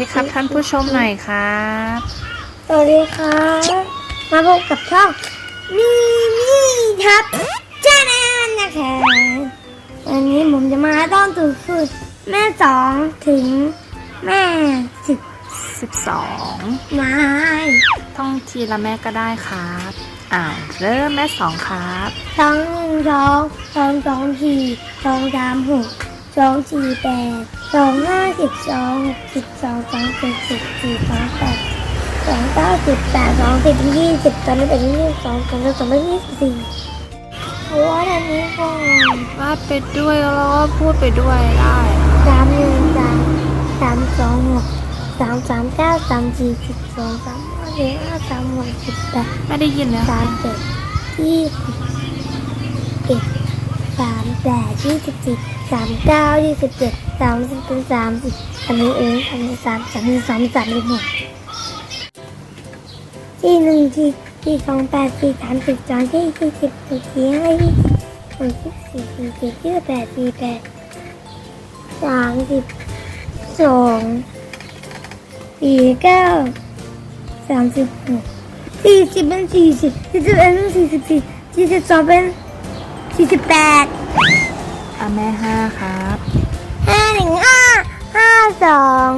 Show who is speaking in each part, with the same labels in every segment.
Speaker 1: ดีครับท่านผู้ชมหน่อยครับ
Speaker 2: สวัสดีค่ะมาพบกับช่องมีมี่ทับชาแนลนะคะวันนี้ผมจะมาต้อนตู่คือแม่สองถึงแม่สิบ
Speaker 1: 12
Speaker 2: ไม้
Speaker 1: ท่องทีละแม่ก็ได้ครับอ้าวเริ่มแม่สองครับ
Speaker 2: สองหนึ่งสองสองสองสี่สองสามหก สองสี่แปดสองห้าสิบสองสิบสองสองเจ็ดสิบสี่สองแปดสองเก้าสิบแปดสองสิบยี่สิบตอนนี้เป็นยี่สิบสองตอนนี้สองเป็นยี่สิบสี่โอ้ยอันนี้ก่อน
Speaker 1: วาดไปด้วยแล้วก็พูดไปด้วยได้
Speaker 2: สามหนึ่งสามสามสองหกสามสามเก้าสามสี่สิบสองสามห้าสิบห้าสามหกสิบแปด
Speaker 1: ไม่ได้ยินเลย
Speaker 2: สามเจ็ดยี่สิบเอ็ดสามแปดยี่สิบสี่ สามเก้ายี่สิบเจ็ดสามสิบเป็นสามสิบอันนี้เองอันนี้สามสามสองสามหกที่หนึ่งที่ที่สองแปดสี่สามสิบสองที่ยี่สิบสี่สี่ห้ายี่สิบหกสิบสี่สี่เจ็ดยี่แปดสี่แปดสามสิบสองสี่เก้าสามสิบหกสี่สิบเป็นสี่สิบสี่สิบเอ็ดเป็นสี่สิบสี่สี่สิบสองเป็นสี่สิบแปด
Speaker 1: อะแม่ห้าครับ
Speaker 2: ห้าหนึ่งห้าห้าสอง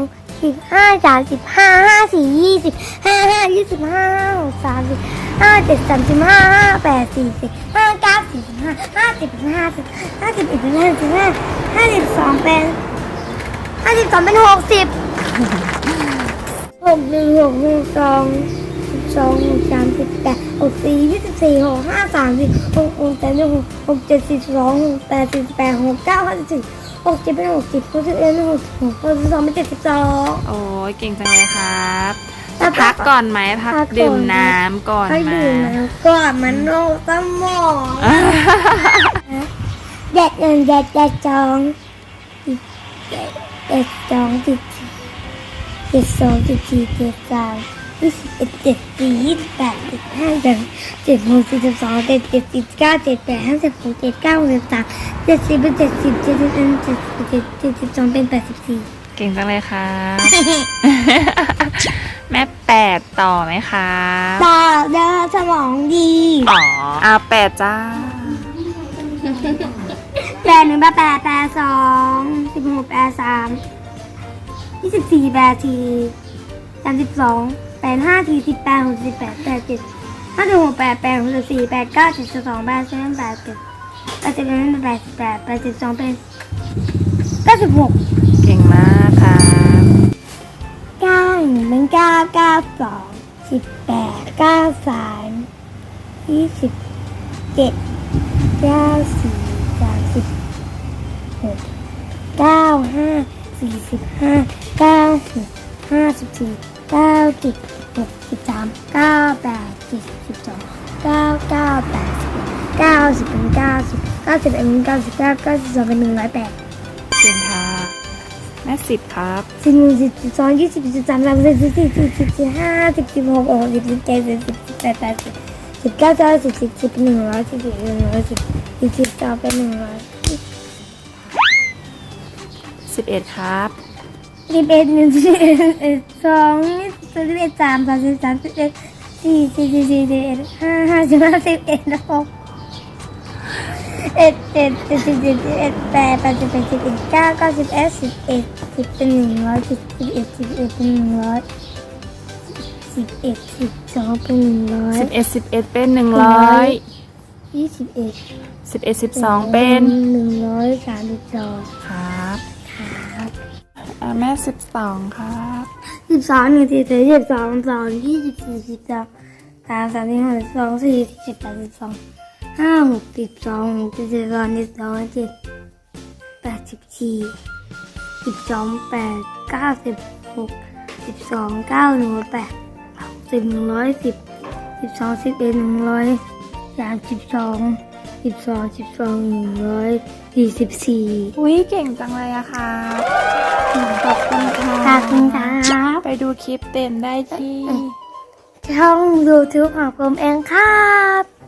Speaker 2: สิบห้าสามสิบห้าห้าสี่ยี่สิบห้าห้ายี่สิบห้าห้าหกสามสิบห้าเจ็ดสามสิบห้าห้าแปดสี่สิบห้าเก้าสี่สิบห้าห้าสิบห้าสิบห้าสิบเอ็ดห้าสิบห้าห้าสิบสองเป็นห้าสิบสองเป็นหกสิบหกหนึ่งหกหนึ่งสอง สองหกสามสิบแปดหกสี่ยี่สิบสี่หกห้าสามสิบหกหกแปดหกหกเจ็ดสิบสองหกแปดสิบแปดหกเก้าห้าสิบสี่หกเจ็ดเป็นหกสิบหกสิบเอ็ดเป็นหกสิบหกหกสิบสองเป็นเจ็ดสิบสอง
Speaker 1: โอ้ยเก่งจังเลยครับพักก่อนไหมพักดื่มน้ำก่อน
Speaker 2: ให้
Speaker 1: ไหม
Speaker 2: ดื่มน้ำก่อนมันโนสมองเด็ดเงินเด็ดเด็ดจองเด็ดเด็ดจองสิบสี่เจ็ดสองสิบสี่เจ็ดสาม ยี่สิบเอ็ดเจ็ดสี่ยี่สิบแปดเจ็ดห้าเจ็ดเจ็ดหกสิบสองเจ็ดเจ็ดสิบเก้าเจ็ดแปดห้าสิบหกเจ็ดเก้าหกสิบสามเจ็ดสิบเป็นเจ็ดสิบเจ็ดสิบเอ็ดเจ็ดสิบเจ็ดเจ็ดสิบสองเป็นแปดสิบสี่
Speaker 1: เก่งจังเลยครับ แม่แปดต่อไหมครับ
Speaker 2: ต่อเด้อสมองดี
Speaker 1: อ๋อเอาแปดจ้า
Speaker 2: แปดหนึ่งแปดแปดแปดสองสิบหกแปดสามยี่สิบสี่แปดสี่สามสิบสอง แปดห้าสี่สิบแปดหกสิบแปดแปดเจ็ดห้าสิบหกแปดแปดหกสิบสี่แปดเก้าเจ็ดสิบสองแปดสิบแปดเจ็ดแปดสิบเอ็ดแปดสิบแปดแปดสิบสองเป็นเก้าสิบหก
Speaker 1: เก่งมากครับ
Speaker 2: เก้าหนึ่งเป็นเก้าเก้าสองสิบแปดเก้าสามยี่สิบเจ็ดเก้าสี่สามสิบหกเก้าห้าสี่สิบห้าเก้าหกห้าสิบสี่ เก้าเจ็ดหกสิบสามเก้าแปดเจ็ดสิบสองเก้าเก้าแปดสิบเก้าสิบเป็นเก้าสิบเก้าสิบเอ็ดเป็นเก้าสิบเก้าเก้าสิบสองเป็นหนึ่งร้อยแปด
Speaker 1: เก่งครับแม่สิบครับ
Speaker 2: สิบหนึ่งสิบสิบสองยี่สิบสิบสามสามสิบสี่สิบสิบสิบห้าสิบสิบหกหกสิบสิบเจ็ดสิบสิบสิบแปดแปดสิบสิบเก้าเก้าสิบสิบสิบหนึ่งร้อยสิบสิบหนึ่งร้อยสิบสิบสิบสองเป็นหนึ่งร้อย
Speaker 1: สิบเอ็ดครับ
Speaker 2: สิบเอ็ดหนึ่งสิบเอ็ดสองสิบเอ็ดสามสามสิบสามสิบเอ็ดสี่สี่สี่สี่สิบเอ็ดห้าห้าสิบห้าสิบเอ็ดหกเอ็ดเจ็ดเจ็ดสิบเจ็ดสิบเอ็ดแปดแปดสิบแปดสิบเอ็ดเก้าเก้าสิบเอ็ดสิบเอ็ดสิบเป็นหนึ่งร้อยสิบสิบเอ็ดสิบเอ็ดเป็นหนึ่งร้อยสิบเอ็ดสิบสองเป็นหนึ่งร้อย
Speaker 1: สิบเอ็ดสิบเอ็ดเป็นหนึ่งร้อย
Speaker 2: ยี่สิบเอ็ด
Speaker 1: สิบเอ็ดสิบสองเป็น
Speaker 2: หนึ่งร้อยสามสิบสอง
Speaker 1: ครับ
Speaker 2: ครับ
Speaker 1: อะแม่สิบสองครับ
Speaker 2: สิบสองหนึ่งสี่สี่สิบสองสองยี่สิบสี่สิบสองสามสามสิบหกสิบสองสี่สิบแปดสิบสองห้าหกสิบสองหกสิบสองสิบสองเจ็ดแปดสิบสี่สิบสองแปดเก้าสิบหกสิบสองเก้าหนึ่งร้อยแปดสิบหนึ่งร้อยสิบสิบสองสิบเอ็ดหนึ่งร้อยสามสิบสองสิบสองสิบสองหนึ่งร้อยสี่สิบสี่
Speaker 1: อุ้ยเก่งจังเลยอะค่ะ ขอบคุณค่ะ
Speaker 2: ขอบคุณครับ
Speaker 1: ไปดูคลิปเต็มได้ที่
Speaker 2: ช่อง YouTube ของผมเองครับ